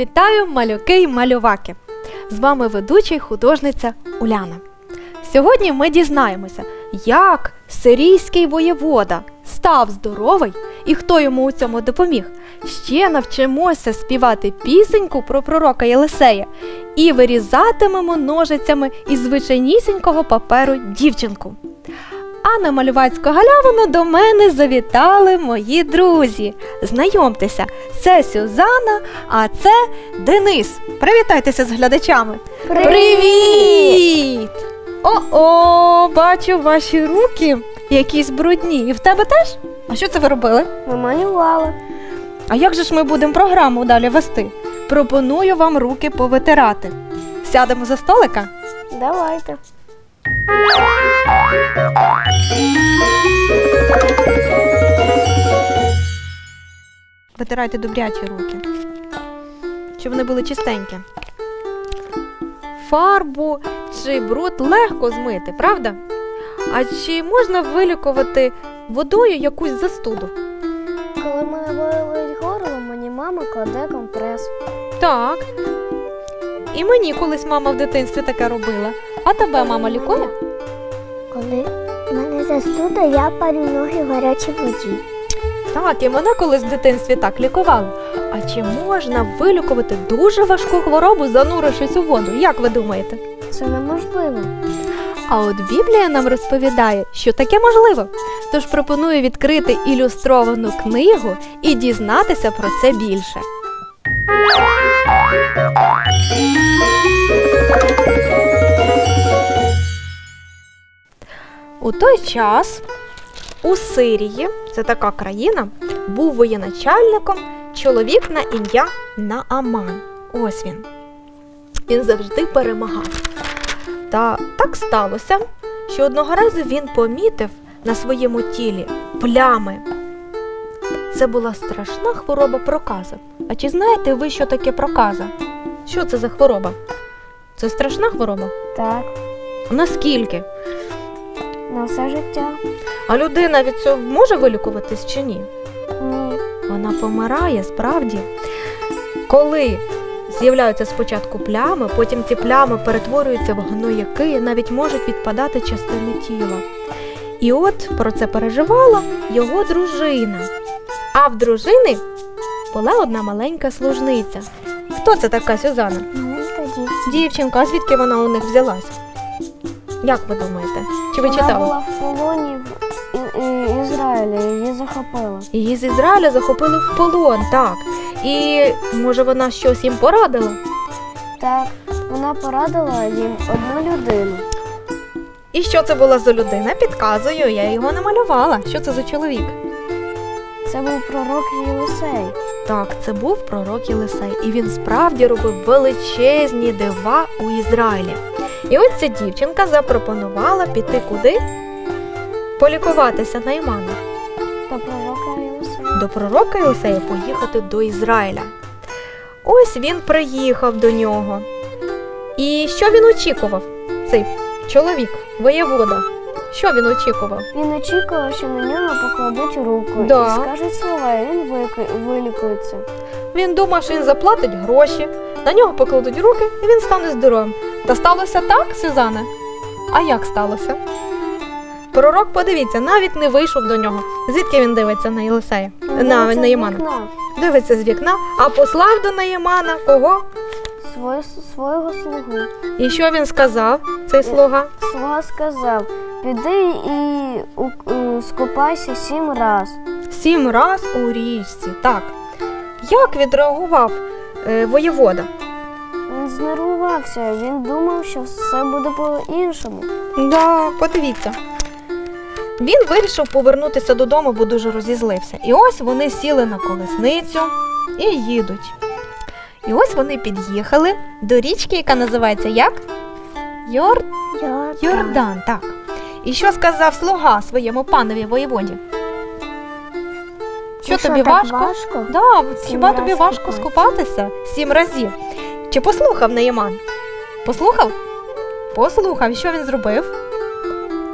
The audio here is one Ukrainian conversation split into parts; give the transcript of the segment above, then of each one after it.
Вітаю, малюки й малюваки! З вами ведуча й художниця Уляна. Сьогодні ми дізнаємося, як сирійський воєвода став здоровий і хто йому у цьому допоміг. Ще навчимося співати пісеньку про пророка Єлисея і вирізатимемо ножицями із звичайнісінького паперу дівчинку. А на малювацьку галявину до мене завітали мої друзі. Знайомтеся, це Сюзанна, а це Денис. Привітайтеся з глядачами. Привіт! О-о, бачу ваші руки якісь брудні. І в тебе теж? А що це ви робили? Ми малювали. А як же ж ми будемо програму далі вести? Пропоную вам руки повитирати. Сядемо за столика? Давайте. Витирайте добрячі руки, щоб вони були чистенькі. Фарбу чи бруд легко змити, правда? А чи можна вилікувати водою якусь застуду? Коли мене болить горло, мені мама кладе компрес. Так. І мені колись мама в дитинстві таке робила. А тебе мама лікує? Коли в мене застуда, я парю ноги в гарячій воді. Так, і мене колись в дитинстві так лікували. А чи можна вилікувати дуже важку хворобу, занурившись у воду? Як ви думаєте? Це неможливо. А от Біблія нам розповідає, що таке можливо. Тож пропоную відкрити ілюстровану книгу і дізнатися про це більше. У той час у Сирії, це така країна, був воєначальником чоловік на ім'я Нааман. Ось він. Він завжди перемагав. Та так сталося, що одного разу він помітив на своєму тілі плями. Це була страшна хвороба проказа. А чи знаєте ви, що таке проказа? Що це за хвороба? Це страшна хвороба? Так, Наскільки? На все життя. А людина від цього може вилікуватись чи ні? Ні. Вона помирає справді. Коли з'являються спочатку плями, потім ці плями перетворюються в гнояки, навіть можуть відпадати частини тіла. І от про це переживала його дружина. А в дружини була одна маленька служниця. Хто це така Сюзанна? Маленька дівчина. Дівчинка, а звідки вона у них взялась? Як ви думаєте? Чи ви Вона читали? була в полоні в І- І- Ізраїля, її захопили. Її з Ізраїля захопили в полон, так. І може вона щось їм порадила? Так, вона порадила їм одну людину. І що це була за людина? Підказую, я його намалювала. Що це за чоловік? Це був пророк Єлисей. Так, це був пророк Єлисей, і він справді робив величезні дива у Ізраїлі. І от ця дівчинка запропонувала піти куди? Полікуватися Найману. Та пророка Єлисея. До пророка Єлисея поїхати до Ізраїля. Ось він приїхав до нього. І що він очікував? Цей чоловік, воєвода. Що він очікував? Він очікував, що на нього покладуть руку Да. і скажуть слова, і він вилікується. Він думав, що він заплатить гроші, на нього покладуть руки і він стане здоровим. Та сталося так, Сюзане? А як сталося? Пророк, подивіться, навіть не вийшов до нього. Звідки він дивиться на Єлисея? На з вікна. Дивиться з вікна, а послав до Наїмана кого? Свою, свого слугу. І що він сказав, цей слуга? Слуга сказав: піди і у- у- скупайся сім раз. Сім раз у річці. Так. Як відреагував е, воєвода? Знервувався, він думав, що все буде по-іншому. Да, подивіться. Він вирішив повернутися додому, бо дуже розізлився. І ось вони сіли на колесницю і їдуть. І ось вони під'їхали до річки, яка називається як? Йор... Йордан, так. І що сказав слуга своєму панові воєводі? Що Що, тобі так важко? важко? Да, Сім хіба тобі важко купатися? скупатися сім разів? Чи послухав Неєман? Послухав? Послухав. Що він зробив?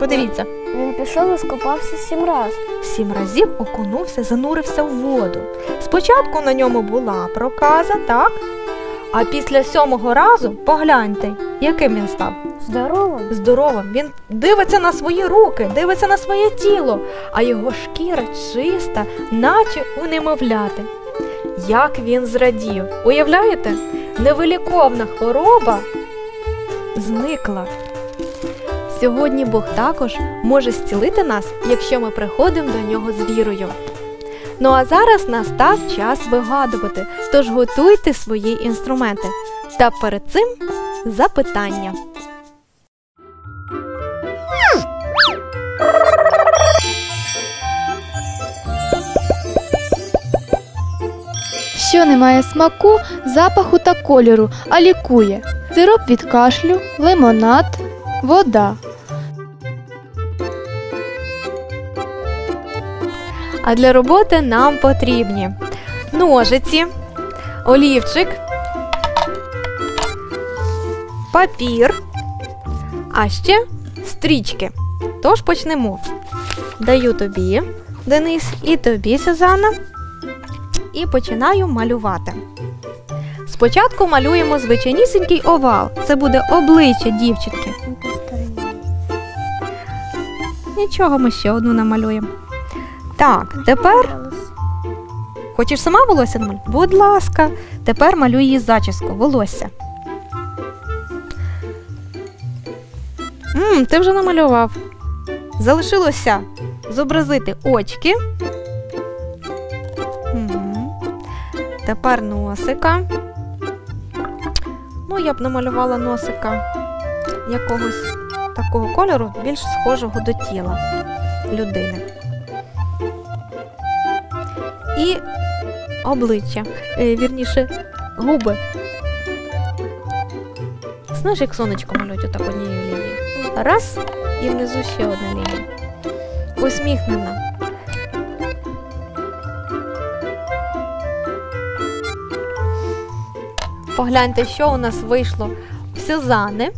Подивіться. Він пішов і скупався сім раз. Сім разів окунувся, занурився в воду. Спочатку на ньому була проказа, так? А після сьомого разу погляньте, яким він став. Здорово. Здоровим. Він дивиться на свої руки, дивиться на своє тіло, а його шкіра чиста, наче у немовляти. Як він зрадів. Уявляєте? Невиліковна хвороба зникла. Сьогодні Бог також може зцілити нас, якщо ми приходимо до нього з вірою. Ну а зараз настав час вигадувати, тож готуйте свої інструменти. Та перед цим запитання. Що не має смаку, запаху та кольору, а лікує. Сироп від кашлю, лимонад, вода. А для роботи нам потрібні ножиці, олівчик, папір, а ще стрічки. Тож почнемо. Даю тобі, Денис, і тобі, Сюзанна. І починаю малювати. Спочатку малюємо звичайнісінький овал. Це буде обличчя дівчинки. Нічого, ми ще одну намалюємо. Так, тепер Хочеш сама волосся намалювати? Будь ласка, тепер малюй її зачіску, волосся. Мм, ти вже намалював. Залишилося зобразити очки. Тепер носика. Ну, я б намалювала носика якогось такого кольору, більш схожого до тіла людини. І обличчя, е, вірніше, губи. Знаєш, як сонечко малюють отак однією лінією. Раз, і внизу ще одна лінія. Усміхнена. Погляньте, що у нас вийшло в Сюзани.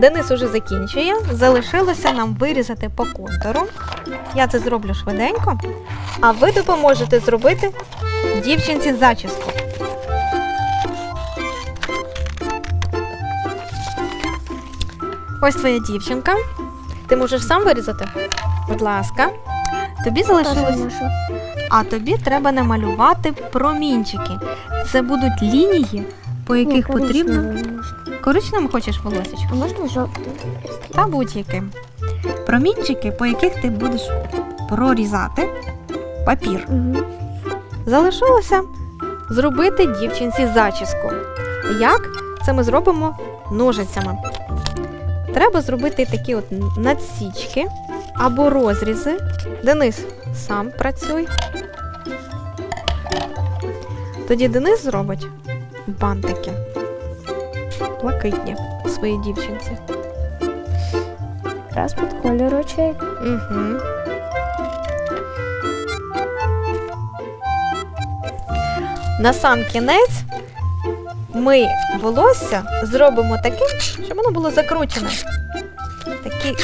Денис уже закінчує. Залишилося нам вирізати по контуру. Я це зроблю швиденько. А ви допоможете зробити дівчинці зачіску. Ось твоя дівчинка. Ти можеш сам вирізати? Будь ласка. Тобі залишилось. А тобі треба намалювати промінчики. Це будуть лінії, по яких потрібно. Коричневим хочеш волосечко? Можна жовтий? Та будь-яким. Промінчики, по яких ти будеш прорізати папір. Угу. Залишилося зробити дівчинці зачіску. Як? Це ми зробимо ножицями. Треба зробити такі от надсічки або розрізи. Денис, сам працюй. Тоді Денис зробить бантики. Блакитні своїй дівчинці. Раз під колір очей. Угу. На сам кінець ми волосся зробимо таким, щоб воно було закручене. Такі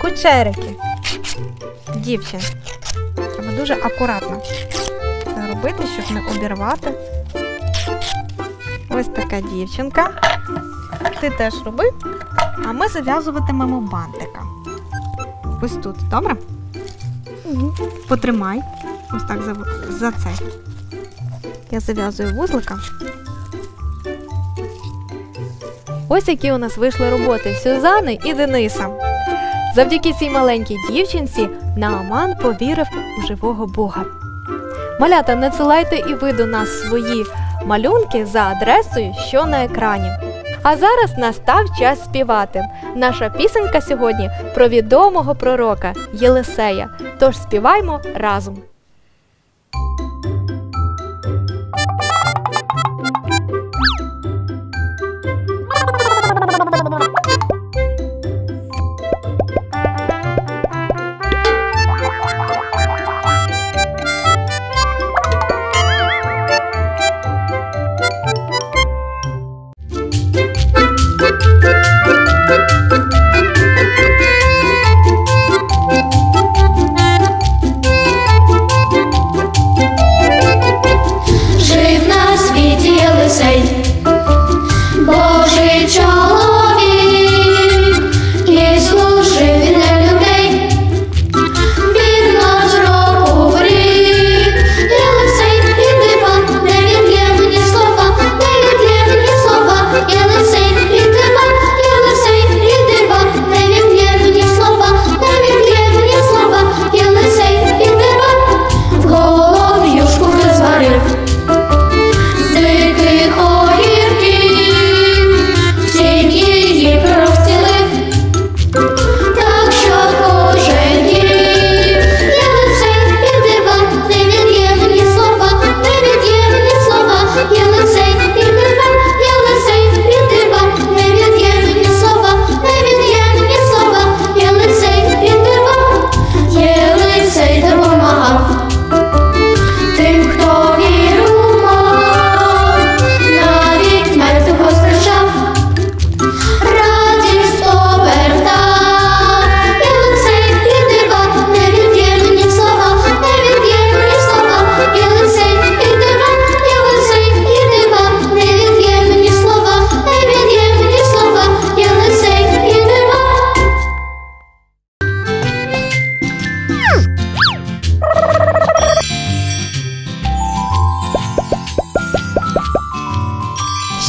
кучерики. Дівчин. Треба дуже акуратно це робити, щоб не обірвати. Ось така дівчинка. Ти теж роби, а ми зав'язуватимемо бантика. Ось тут, добре? Угу. Потримай. Ось так за, за це. Я зав'язую вузлика. Ось які у нас вийшли роботи Сюзани і Дениса. Завдяки цій маленькій дівчинці Нааман повірив у живого Бога. Малята, надсилайте і ви до нас свої малюнки за адресою, що на екрані. А зараз настав час співати. Наша пісенька сьогодні про відомого пророка Єлисея. Тож співаймо разом.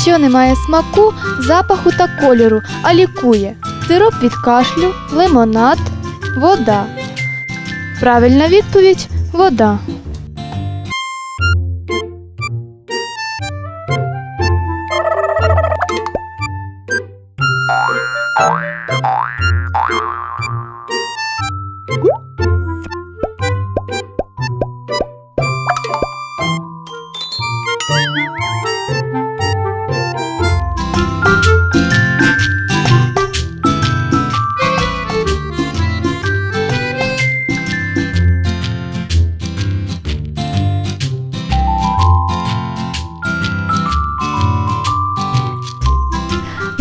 Що не має смаку, запаху та кольору, а лікує. Сироп від кашлю, лимонад, вода. Правильна відповідь вода.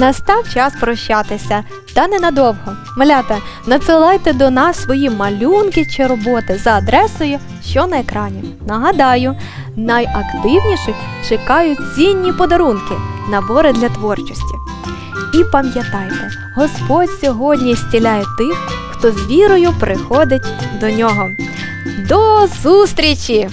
Настав час прощатися, та ненадовго. Малята, надсилайте до нас свої малюнки чи роботи за адресою, що на екрані. Нагадаю, найактивніших чекають цінні подарунки, набори для творчості. І пам'ятайте, Господь сьогодні зціляє тих, хто з вірою приходить до нього. До зустрічі!